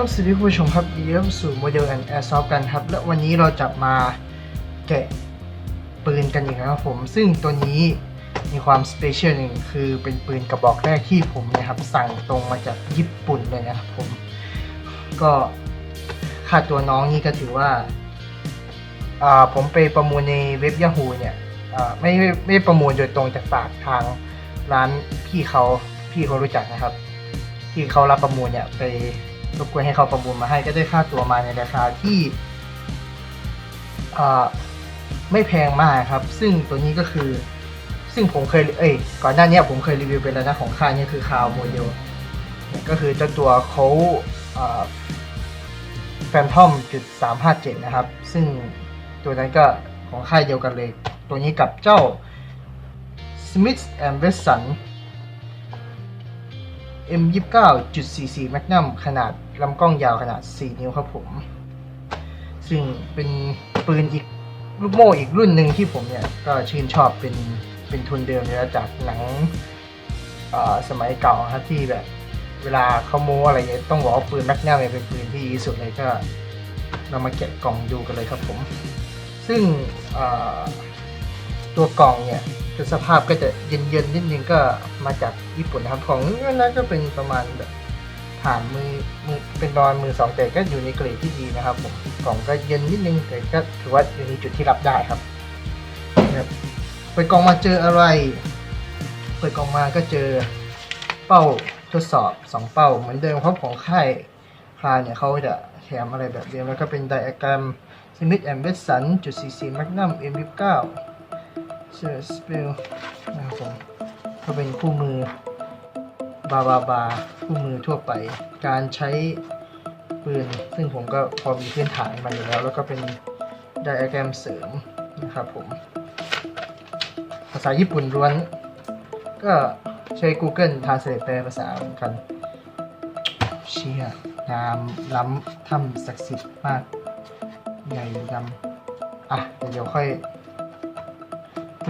ครับสวัสดีคุณผู้ชมครับยินดีต้อนรับสู่โมเดลแอนด์แอร์ซอฟกันครับ และวันนี้เราจะมาแกะปืนกันอีกครับผม ซึ่งตัวนี้มีความสเปเชียลหนึ่งคือเป็นปืนกระบอกแรกที่ผมเนะครับสั่งตรงมาจากญี่ปุ่นเลยนะครับผม ก็ค่าตัวน้องนี่ก็ถือว่าอ่า ผมไปประมูลในเว็บ Yahoo เนี่ยไม่ไม่ประมูลโดยตรงจากฝากทางร้านพี่เขาพี่เขารู้จักนะครับ ที่เขารับประมูลเนี่ยไป รบกวนให้เขาประมูลมาให้ก็ได้ค่าตัวมาในราคาที่ไม่แพงมากครับ ซึ่งตัวนี้ก็คือ ซึ่งผมเคย เอ้ย ก่อนหน้านี้ผมเคยรีวิวไปแล้วนะของค่ายนี้คือคาวโมเดลก็คือเจ้าตัวเขาแฟนทอมจุดสามห้าเจ็ดนะครับ ซึ่งตัวนั้นก็ของค่ายเดียวกันเลย ตัวนี้กับเจ้า Smith Wesson M29.44 Magnum ขนาดลำกล้องยาวขนาด 4 นิ้วครับผม ซึ่งเป็นปืนอีกลูกโม่อีกรุ่นหนึ่งที่ผมเนี่ย ก็ชื่นชอบเป็นเป็นทุนเดิมเลยนะจากหนังสมัยเก่าครับที่แบบ เวลาเขาโมอะไรเนี่ยต้องบอกว่าปืนแมกนัมเนี่ยเป็นปืนที่ดีสุดเลยก็ เรามาแกะกล่องดูกันเลยครับผม ซึ่งตัวกล่องเนี่ย คือสภาพก็จะเย็นๆนิดนึงก็มาจากญี่ปุ่นนะครับ ของนั้นก็เป็นประมาณแบบผ่านมือมือเป็นรอยมือสองแต่ก็อยู่ในเกรดที่ดีนะครับผมกล่องก็เย็นนิดนึงแต่ก็ถือว่าอยู่ในจุดที่รับได้ครับครับเปิดกล่องมาเจออะไร เปิดกล่องมาก็เจอเป้าทดสอบสองเป้าเหมือนเดิมเพราะของค่ายคลาเนี่ยเขาจะแถมอะไรแบบเดิมแล้วก็เป็นไดอะแกรม Smith Wesson จุด44 Magnum M29 เชื่อสเปลนะครับผมก็เป็นคู่มือบาบาบาคู่มือทั่วไป การใช้ปืน ซึ่งผมก็พอมีพื้นฐานมาอยู่แล้ว แล้วก็เป็นไดอะแกรมเสริมนะครับผม ภาษาญี่ปุ่นล้วน ก็ใช้ Google Translate แปลภาษาเหมือนกัน เชี่ยงามล้ำถ้ำศักดิ์สิทธิ์มาก ใหญ่ดำอะ เดี๋ยวค่อย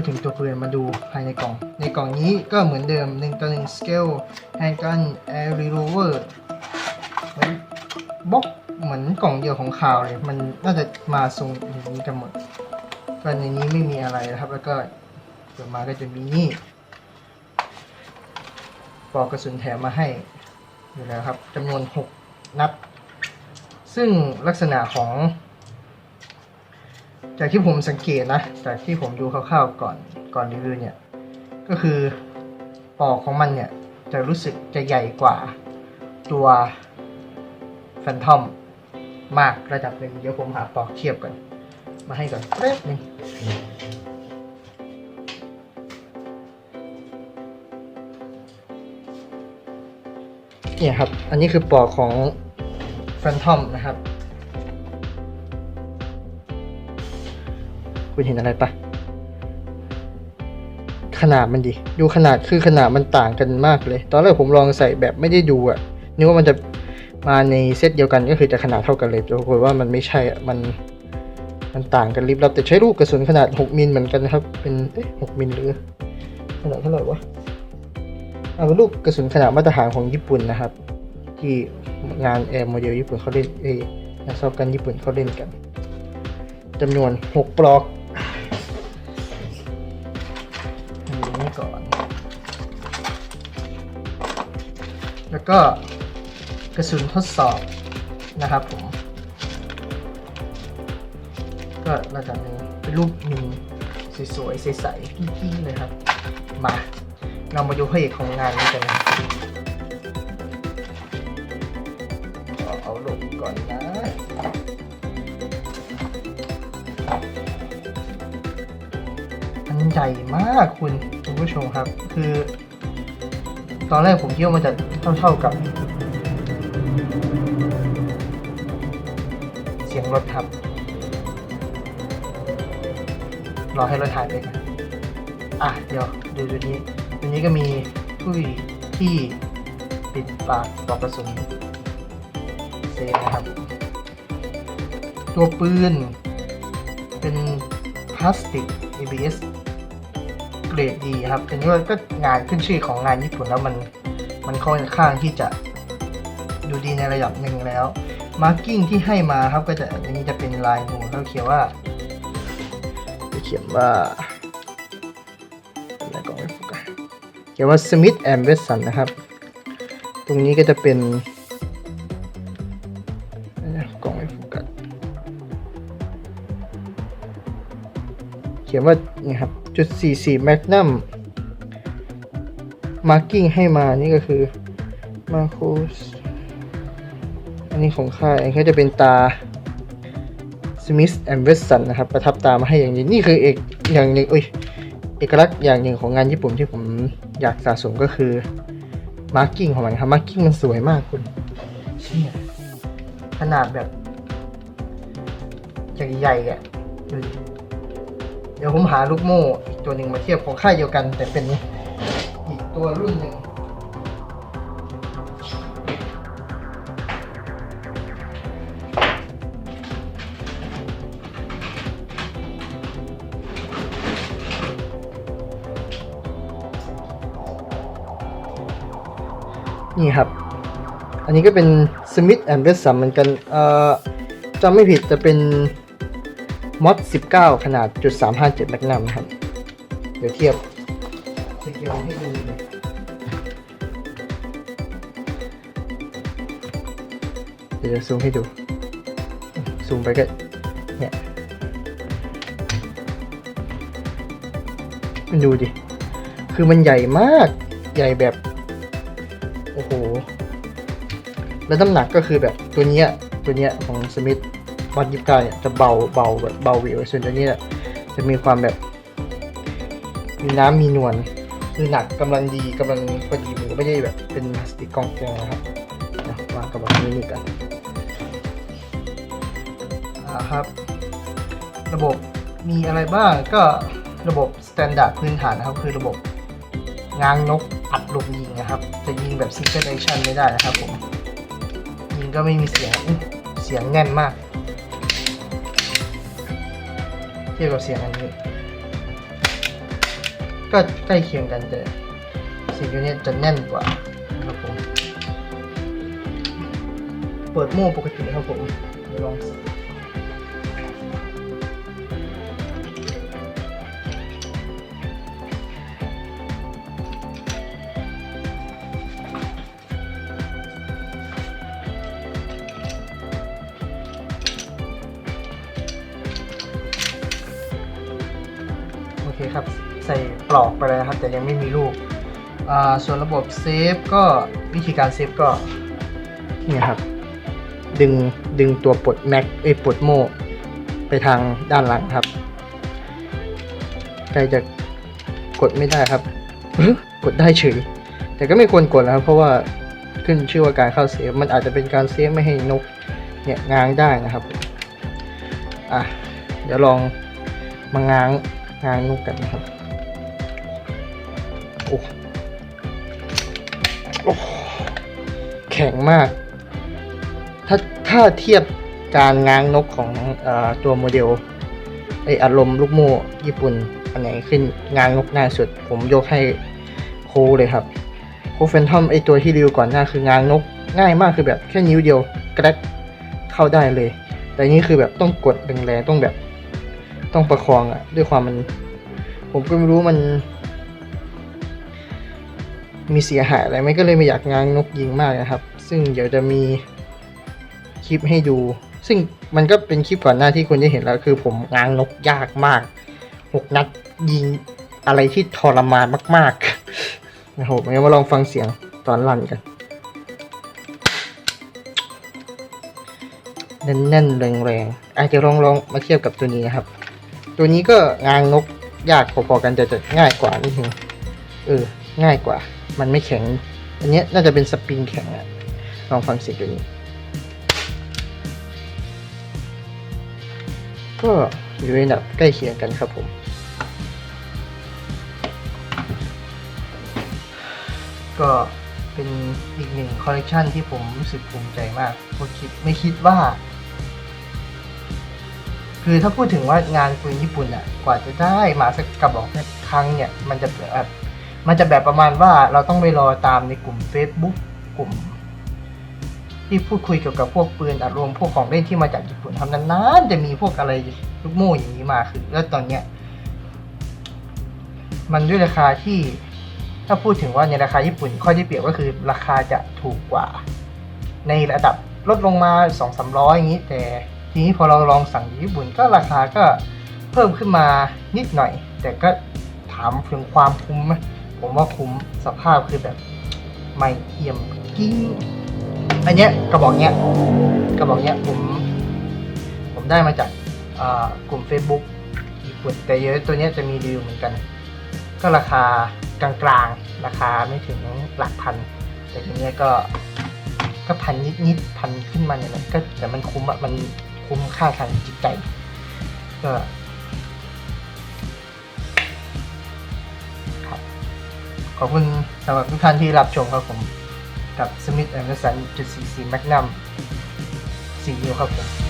พูดถึงตัวปืนมาดูภายในกล่อง ในกล่องนี้ก็เหมือนเดิม1ต่อ1 scale handgun air revolver เหมือนบล็อกเหมือนกล่องเดียวของข่าวเลย มันน่าจะมาทรงอย่างนี้กันหมดก็ในนี้ไม่มีอะไรนะครับ แล้วก็เปิดมาก็จะมีนี่ปลอกกระสุนแถมมาให้อยู่แล้วครับจำนวน 6 นัด ซึ่งลักษณะของ จากที่ผมสังเกตนะ จากที่ผมดูคร่าวๆก่อนก่อนรีวิวเนี่ย ก็คือปอกของมันเนี่ย จะรู้สึกจะใหญ่กว่าตัวแฟนทอมมากระดับหนึ่งเดี๋ยวผมหาปอกเทียบกัน มาให้ก่อนแป๊บหนึงเนี่ยครับ อันนี้คือปอกของแฟนทอมนะครับ คุณเห็นอะไรปะขนาดมันดิดูขนาดคือขนาดมันต่างกันมากเลย ตอนแรกผมลองใส่แบบไม่ได้ดูอะนึกว่ามันจะมาในเซตเดียวกันก็คือจะขนาดเท่ากันเลยแต่ปรากฏว่ามันไม่ใช่อะมันมันต่างกันลิบลับแต่ใช้ลูกกระสุนขนาด 6มิลเหมือนกันนะครับ เป็นเอ๊ะ6มิลหรือขนาดเท่าไหร่วะเอาลูกกระสุนขนาดมาตรฐานของญี่ปุ่นนะครับ ที่งานแอร์โมเดลญี่ปุ่นเขาเล่นเอนักสอกันญี่ปุ่นเขาเล่นกันจำนวน 6 ปลอก ก็กระสุนทดสอบนะครับผม ก็ระดับหนึ่งเป็นรูปมินสวยๆใสๆพี่ๆเลยครับ มาเรามาดูพระเอกของงานนี้กันนะเอาลงก่อนนะมันใหญ่มากคุณคุณผู้ชมครับ คือ ตอนแรกผมคิดว่ามันจะเท่าๆกับ เสียงรถครับ รอให้รถถ่ายไปก่อนอะ เดี๋ยวดูดูนี้อันนี้ก็มีผู้ที่ปิดปากปลอกกระสุนเซฟนะครับ ตัวปืน เป็นพลาสติก ABS เรดดีครับอันนี้ก็งานขึ้นชื่อของงานญี่ปุ่นแล้วมันมันค่อนข้างที่จะดูดีในระดับหนึ่งแล้วมาร์กิ้งที่ให้มาครับก็จะอันนี้จะเป็นลายนูนเขาเขียนว่าจะเขียนว่าอะไรก่อนไม่โฟกัสเขียนว่า Smith and Wesson นะครับ ตรงนี้ก็จะเป็นอะไรนะกล่องไม่โฟกัสเขียนว่านี่ครับ จุด44 Magnum มาร์กิ้งให้มานี่ก็คือมาโคสอันนี้ของค่ายอันนี้จะเป็นตา Smith and Wesson นะครับ ประทับตามาให้อย่างนี้ นี่คือเอกอย่างหนึ่งอุ้ยเอกลักษณ์อย่างหนึ่งของงานญี่ปุ่นที่ผมอยากสะสมก็คือมาร์กิ้งของมันครับมาร์กิ้งมันสวยมากคุณเชี่ยขนาดแบบใหญ่ๆอะดู เดี๋ยวผมหาลูกโม่อีกตัวหนึ่งมาเทียบของค่ายเดียวกัน แต่เป็นอีกตัวรุ่นหนึ่งนี่ครับ อันนี้ก็เป็น Smith and Wesson เหมือนกัน เอ่อจำไม่ผิดจะเป็น มอด19 ขนาดจุด357แมกนัมครับ เดี๋ยวเทียบสเกลให้ดูเลยเดี๋ยวซูมให้ดู ซูมไปก็เนี่ยมันดูดิ คือมันใหญ่มาก ใหญ่แบบ โอ้โห แล้วน้ำหนักก็คือแบบตัวเนี้ย ตัวเนี้ยของสมิธ วัดยิบกาเนี่ยจะเบาเบาแบบเบาวิวส่วนตัวนี้เนี่ยจะมีความแบบ มีน้ำมีนวลคือหนักกำลังดีกำลังพอดีมือไม่ได้แบบเป็นพลาสติกกองแกงนะครับวางกับแบบนี้นี่กันอ่าครับ ระบบมีอะไรบ้างก็ระบบสแตนดาร์ดพื้นฐานนะครับ คือระบบง้างนกอัดลมยิงนะครับ จะยิงแบบซิงเกิล c อ t ชั่นไม่ได้นะครับผม ยิงก็ไม่มีเสียงเสียงแน่นมาก ทียบกับเสียงอันนี้ ก็ใกล้เคียงกันแต่เสียงตัวนี้จะแน่นกว่าครับผม เปิดโม่ปกติครับผมเดี๋ยวลอง เคครับ ใส่ปลอกไปแล้วครับ แต่ยังไม่มีลูก ส่วนระบบเซฟก็วิธีการเซฟก็นี่ครับ ดึงดึงตัวปลดแม็กเอปลดโม่ไปทางด้านหลังครับใครจะกดไม่ได้ครับกดได้เฉยแต่ก็ไม่ควรกดนะครับ เพราะว่าขึ้นชื่อว่าการเข้าเซฟมันอาจจะเป็นการเซฟไม่ให้นกเนี่ยง้างได้นะครับ อะ เดี๋ยวลองมาง้าง งางนกกันนะครับ โอ้โอ้แข็งมาก ถ้าถ้าเทียบการง้างนกของอตัวโมเดลไออารมณ์ลูกโม่ญี่ปุ่น อันไหนขึ้นง้างนกง่ายสุด ผมยกให้โคเลยครับ โคเฟนทอมไอตัวที่รีวิวก่อนหน้าคือง้างนกง่ายมากคือแบบแค่นิ้วเดียวกระดกเข้าได้เลย แต่นี่คือแบบต้องกดแรงๆต้องแบบ ต้องประคองอะด้วยความมัน ผมก็ไม่รู้มัน มีเสียหายอะไรไหมก็เลยไม่อยากง้างนกยิงมากนะครับ ซึ่งเดี๋ยวจะมีคลิปให้ดู ซึ่งมันก็เป็นคลิปก่อนหน้าที่คุณจะเห็นแล้ว คือผมง้างนกยากมากหกนัดยิงอะไรที่ทรมานมากๆนะครับงั้นมาลองฟังเสียงตอนลั่นกันแน่นๆแรงๆอาจจะลองลองมาเทียบกับตัวนี้นะครับ ตัวนี้ก็งางนกยากพอๆกันแต่จะง่ายกว่านิดนึงเออ ง่ายกว่า มันไม่แข็ง อันนี้น่าจะเป็นสปริงแข็งอะลองฟังเสียงตัวนี้ ก็อยู่ในระดับใกล้เคียงกันครับผม ก็เป็นอีกหนึ่งคอลเลกชันที่ผมรู้สึกภูมิใจมากเพราะคิดไม่คิดว่า คือถ้าพูดถึงว่างานปืนญี่ปุ่นอะกว่าจะได้มาสักกระบอกสักครั้งเนี่ย มันจะแบบมันจะแบบประมาณว่าเราต้องไปรอตามในกลุ่ม Facebook กลุ่ม ที่พูดคุยเกี่ยวกับพวกปืนอัดลมพวกของเล่นที่มาจากญี่ปุ่นทำนานๆจะมีพวกอะไรลูกโม่อย่างนี้มาคือ แล้วตอนเนี้ยมันด้วยราคาที่ถ้าพูดถึงว่าในราคาญี่ปุ่นข้อที่เปรียบก็คือราคาจะถูกกว่า ในระดับลดลงมาสองสามร้อยอย่างนี้แต่ ทีนี้พอเราลองสั่งญี่ปุ่นก็ราคาก็เพิ่มขึ้นมานิดหน่อย แต่ก็ถามถึงความคุ้มไหมผมว่าคุ้มสภาพคือแบบไม่เอี่ยมกิ้งอันเนี้ยกระบอกเนี้ยกระบอกเนี้ยผม ผมได้มาจากกลุ่ม Facebook ญี่ปุ่นแต่เยอะตัวเนี้ยจะมีรีวิวเหมือนกัน ก็ราคากลางๆ ราคาไม่ถึงหลักพัน แต่ทีเนี้ยก็ก็พันนิดๆพันขึ้นมาเนี่ยก็แต่มันคุ้มอะมัน คุ้มค่าทางจิตใจก็ครับขอบคุณสำหรับทุกท่านที่รับชมครับผมกับ Smith Anderson จุด44 Magnum 4นิ้วครับผม